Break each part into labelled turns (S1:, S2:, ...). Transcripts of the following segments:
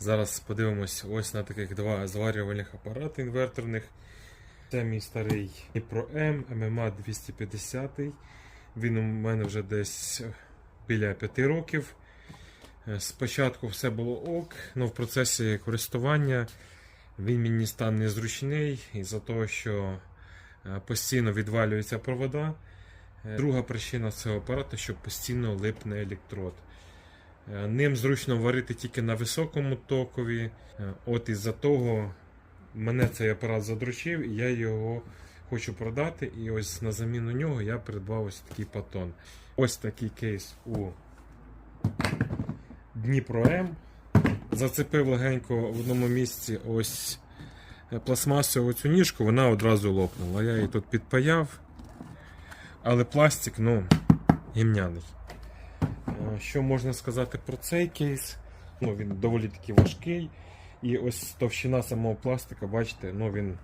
S1: Зараз подивимось ось на таких два зварювальних апарати інверторних. Це мій старий Dnipro M MMA 250. Він у мене вже десь біля 5 років. Е, Спочатку все було ок, але в процесі користування він мені став незручний із-за того, що е, постійно відвалюються провода. Е, Друга причина цього апарату, що постійно липне електрод. Е, Ним зручно варити тільки на високому токові. Е, От із-за того мене цей апарат задручив, і я його хочу продати. І ось на заміну нього я придбав ось такий патон. Ось такий кейс у Дніпро М. Зацепив легенько в одному місці ось е, пластмасову цю ніжку, вона одразу лопнула. Я її тут підпаяв. Але пластик, ну, гімняний. Е, Що можна сказати про цей кейс? Ну, він доволі таки важкий. І ось товщина самого пластика, бачите, ну він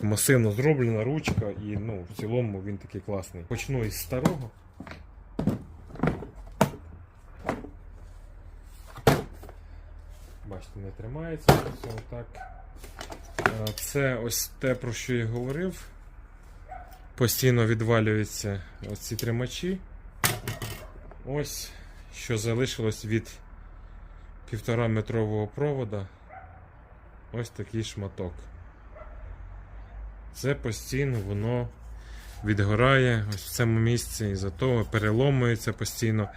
S1: масивно зроблена ручка, і ну, в цілому він такий класний. Почну із старого. Бачите, не тримається. Все отак. Е, Це ось те, про що я говорив. Постійно відвалюються оці тримачі. Ось що залишилось від півтора метрового провода. Ось такий шматок. Це постійно воно відгорає ось в цьому місці, і за того переломується постійно.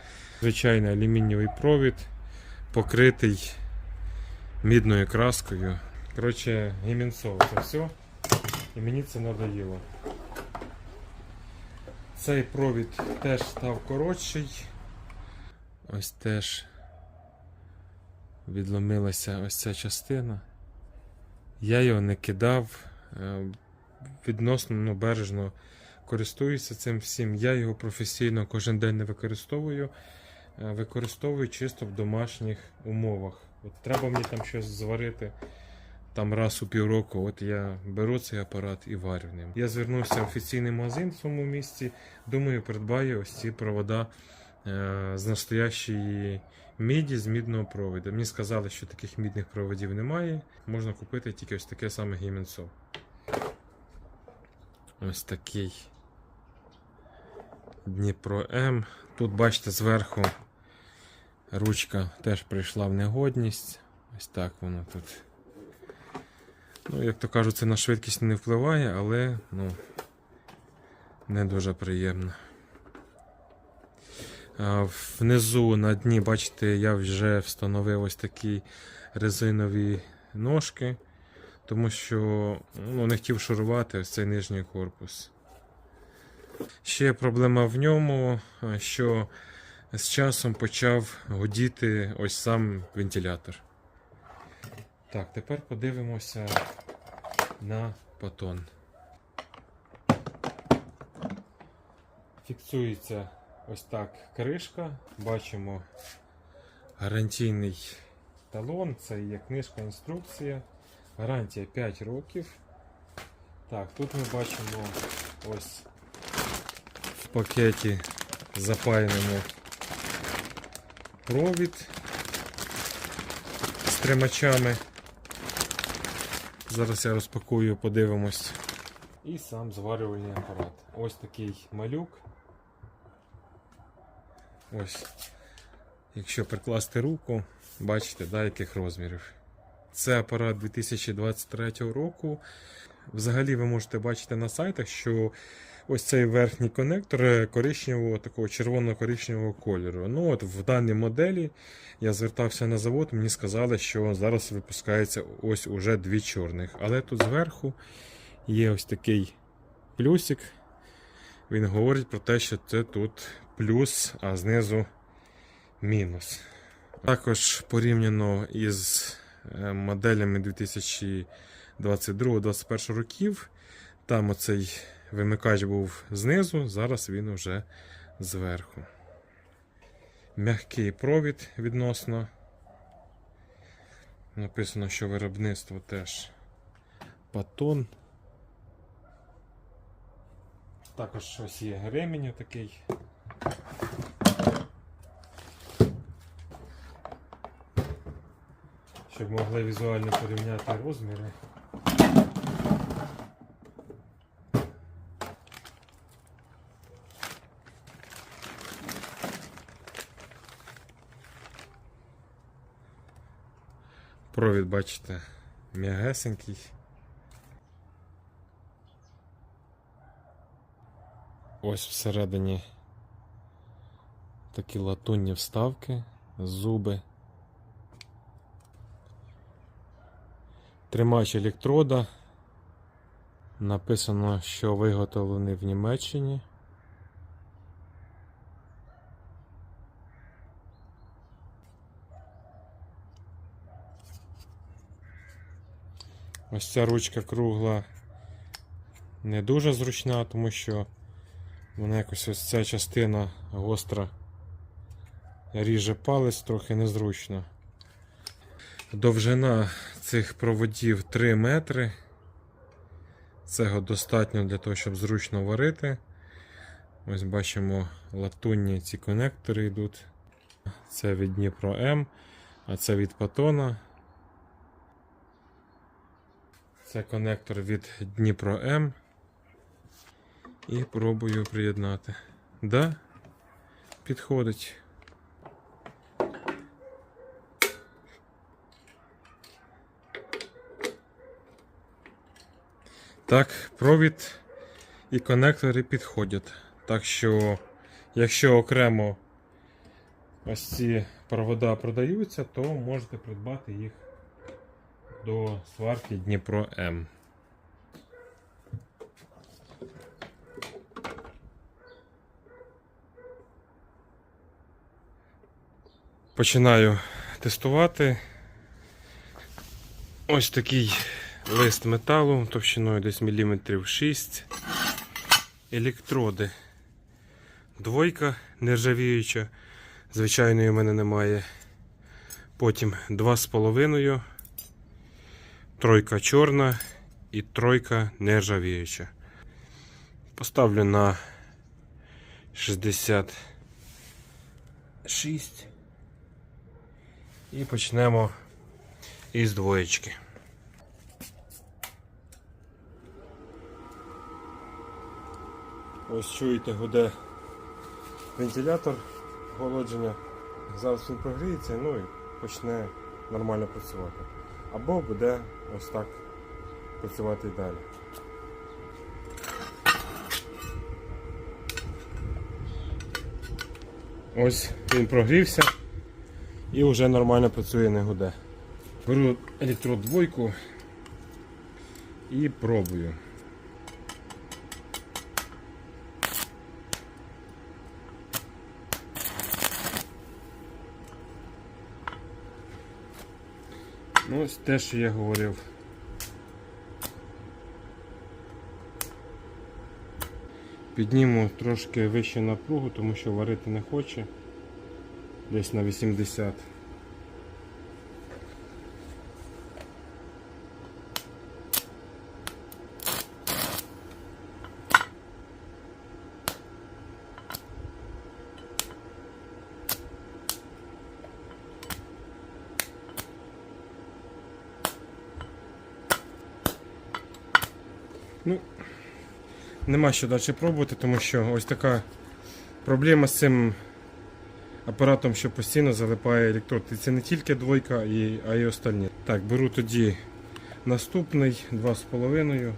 S1: Звичайний алюмінієвий провід, покритий мідною краскою. Коротше, гімінцово це все. І мені це надоїло. Цей провід теж став коротший. Ось теж відломилася ось ця частина. Я його не кидав, е, відносно ну, бережно користуюся цим всім. Я його професійно кожен день не використовую. Е, Використовую чисто в домашніх умовах. От треба мені там щось зварити там раз у півроку. От я беру цей апарат і варю ним. Я звернувся в офіційний магазин в цьому місці. Думаю, придбаю ось ці провода з настоящої міді з мідного проводу. Мені сказали, що таких мідних проводів немає. Можна купити тільки ось таке саме гімінцо. Ось такий Дніпро М. Тут, бачите, зверху ручка теж прийшла в негодність. Ось так воно тут. Ну, як то кажуть, це на швидкість не впливає, але ну, не дуже приємно. А, Внизу на дні, бачите, я вже встановив ось такі резинові ножки, тому що ну, не хотів шурувати ось цей нижній корпус. Ще проблема в ньому, що з часом почав гудіти ось сам вентилятор. Так, тепер подивимося на патон. Фіксується ось так кришка. Бачимо гарантійний талон, це є книжка інструкція. Гарантія 5 років. Так, тут ми бачимо ось в пакеті запаяному провід з тримачами. Зараз я розпакую, подивимось. І сам зварювальний апарат. Ось такий малюк. Ось. Якщо прикласти руку, бачите, да, яких розмірів. Це апарат 2023 року. Взагалі ви можете бачити на сайтах, що ось цей верхній конектор е, коричневого, такого червоно-коричневого кольору. Ну от В даній моделі я звертався на завод, мені сказали, що зараз випускається ось уже дві чорних. Але тут зверху є ось такий плюсик. Він говорить про те, що це тут плюс, а знизу мінус. Також порівняно із е, моделями 2022-2021 років. Там оцей вимикач був знизу, зараз він уже зверху. Мягкий провід відносно. Написано, що виробництво теж патон. Також ось є ремінь такий. Щоб могли візуально порівняти розміри. Провід, бачите, м'ягесенький. Ось всередині такі латунні вставки, зуби. Тримач електрода. Написано, що виготовлений в Німеччині. Ось ця ручка кругла не дуже зручна, тому що вона якось ось ця частина гостра ріже палець трохи незручно. Довжина цих проводів 3 метри. Цього достатньо для того, щоб зручно варити. Ось бачимо латунні ці конектори йдуть. Це від Дніпро М, а це від Патона. Це конектор від Дніпро М. І пробую приєднати. Да, підходить. Так, провід і конектори підходять. Так що, якщо окремо ось ці провода продаються, то можете придбати їх до сварки Дніпро М. Починаю тестувати. Ось такий лист металу товщиною десь міліметрів 6. Електроди. Двойка нержавіюча. Звичайної в мене немає. Потім 2,5. Тройка чорна і тройка нержавіюча. Поставлю на 66. І почнемо із двоєчки. Ось чуєте, гуде вентилятор охолодження. Зараз він прогріється, ну і почне нормально працювати. Або буде ось так працювати і далі. Ось він прогрівся і вже нормально працює, не гуде. Беру електрод двойку і пробую. Ну, ось те, що я говорив. Підніму трошки вище напругу, тому що варити не хоче. Десь на 80. Ну, нема що далі пробувати, тому що ось така проблема з цим апаратом, що постійно залипає електрод. І це не тільки двойка, а й остальні. Так, беру тоді наступний 2,5.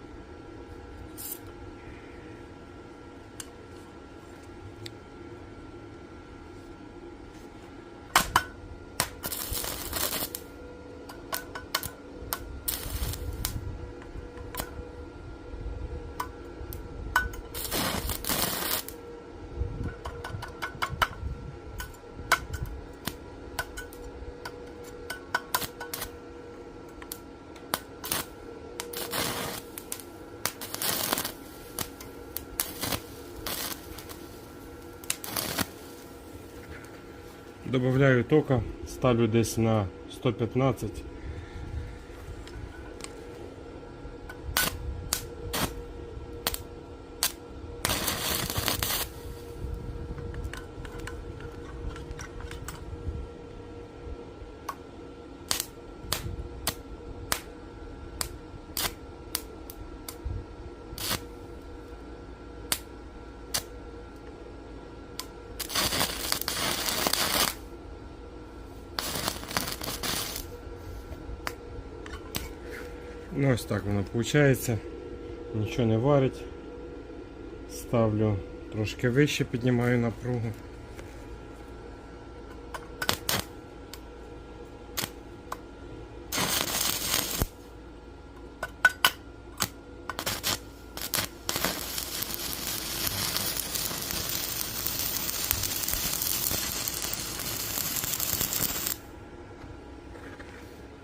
S1: Добавляю тока, ставлю десь на 115. Ну, ось так воно виходить. Нічого не варить. Ставлю трошки вище, піднімаю напругу.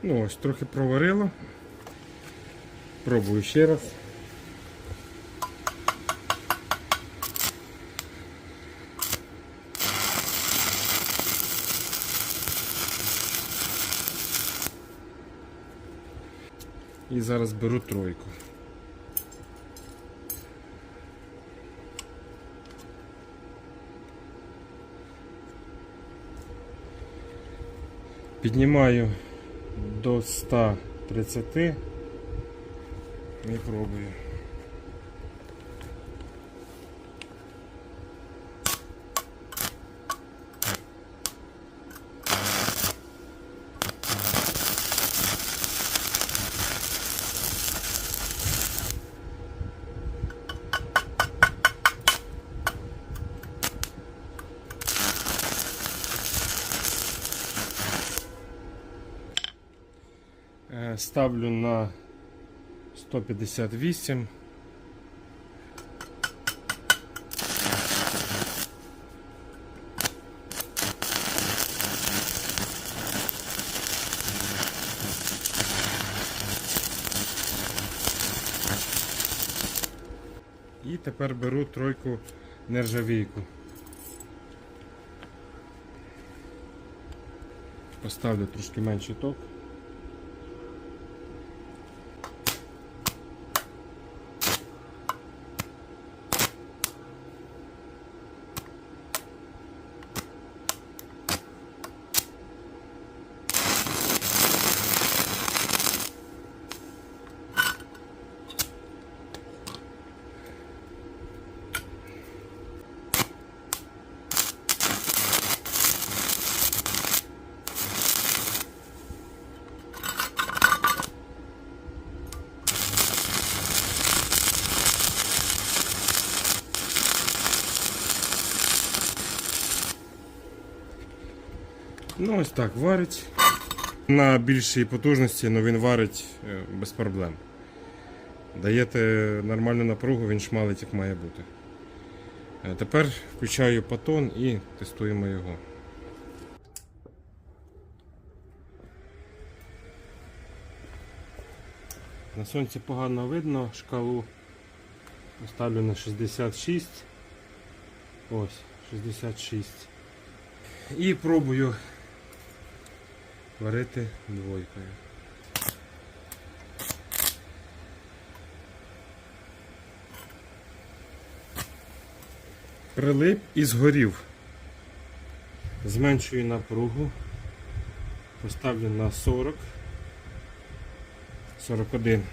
S1: Ну ось, трохи проварило. Пробую ще раз. І зараз беру тройку. Піднімаю до 130 і пробую. Е, Ставлю на 158. І тепер беру тройку нержавійку. Поставлю трошки менший ток. Ну, ось так варить. На більшій потужності ну, він варить е, без проблем. Даєте нормальну напругу, він шмалить як має бути. Е, Тепер включаю патон і тестуємо його. На сонці погано видно шкалу. Ставлю на 66. Ось, 66. І пробую варити двойкою. Прилип і згорів. Зменшую напругу. Поставлю на 40. 41.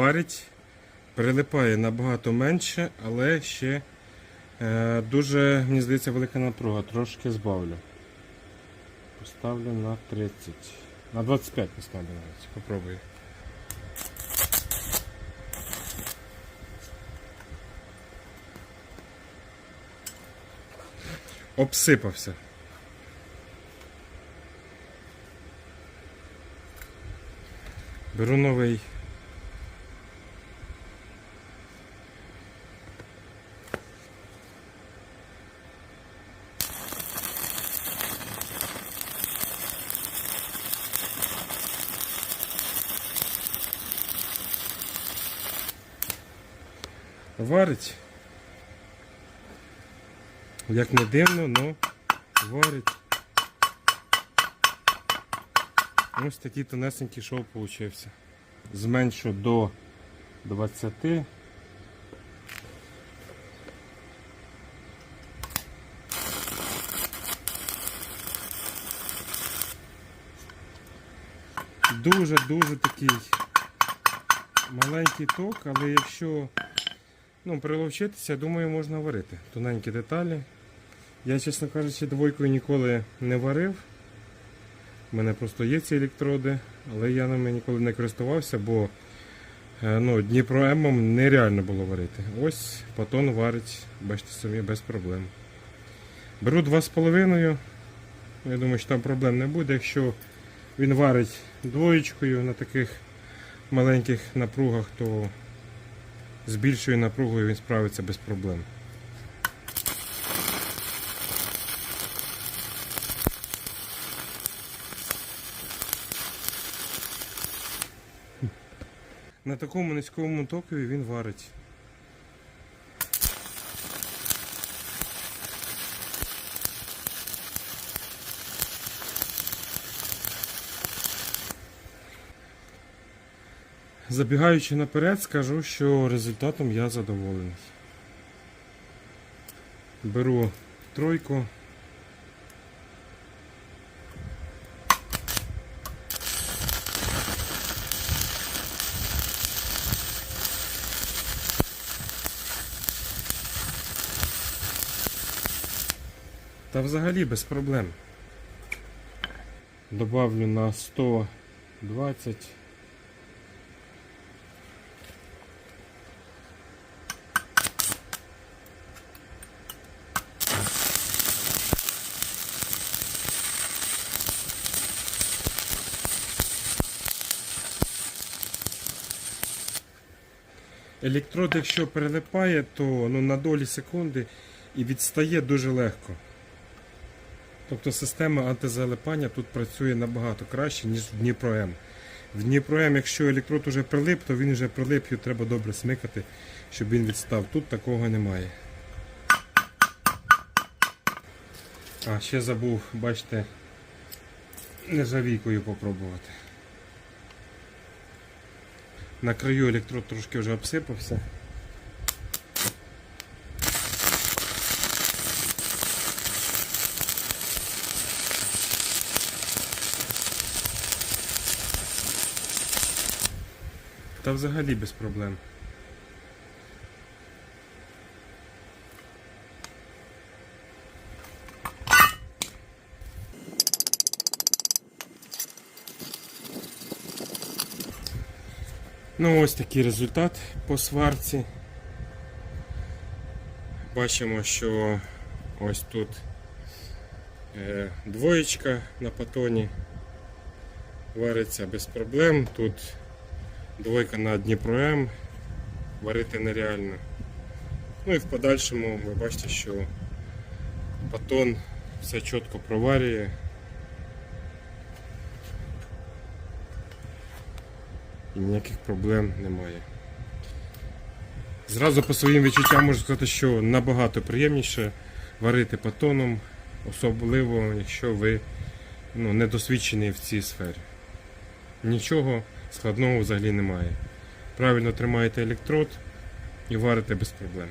S1: Варить, прилипає набагато менше, але ще е, дуже, мені здається, велика напруга. Трошки збавлю. Поставлю на 30. На 25 поставлю навіть. Попробую. Обсипався. Беру новий. Варить. Як не дивно, но варить. Ось такий тонесенький шов получився. Зменшу до 20. Дуже-дуже такий маленький ток, але якщо Ну, приловчитися, думаю, можна варити. Тоненькі деталі. Я, чесно кажучи, двойкою ніколи не варив. У мене просто є ці електроди, але я ними ніколи не користувався, бо е, ну, Дніпро Емом нереально було варити. Ось патон варить, бачите самі, без проблем. Беру 2,5. Я думаю, що там проблем не буде. Якщо він варить двоєчкою на таких маленьких напругах, то з більшою напругою він справиться без проблем. На такому низькому токові він варить. Забігаючи наперед, скажу, що результатом я задоволений. Беру тройку. Та взагалі без проблем. Добавлю на 120. Електрод, якщо прилипає, то ну, на долі секунди і відстає дуже легко. Тобто система антизалипання тут працює набагато краще, ніж в Дніпро М. В Дніпро М, якщо електрод вже прилип, то він вже прилип, його треба добре смикати, щоб він відстав. Тут такого немає. А, ще забув, бачите, нержавійкою попробувати. На краю електрод трошки вже обсипався. Та взагалі без проблем. Ну ось такий результат по сварці. Бачимо, що ось тут е, двоєчка на патоні вариться без проблем. Тут двойка на Дніпро М варити нереально. Ну і в подальшому ви бачите, що патон все чітко проварює. Ніяких проблем немає. Зразу по своїм відчуттям можу сказати, що набагато приємніше варити патоном, особливо якщо ви ну, не досвідчені в цій сфері. Нічого складного взагалі немає. Правильно тримаєте електрод і варите без проблем.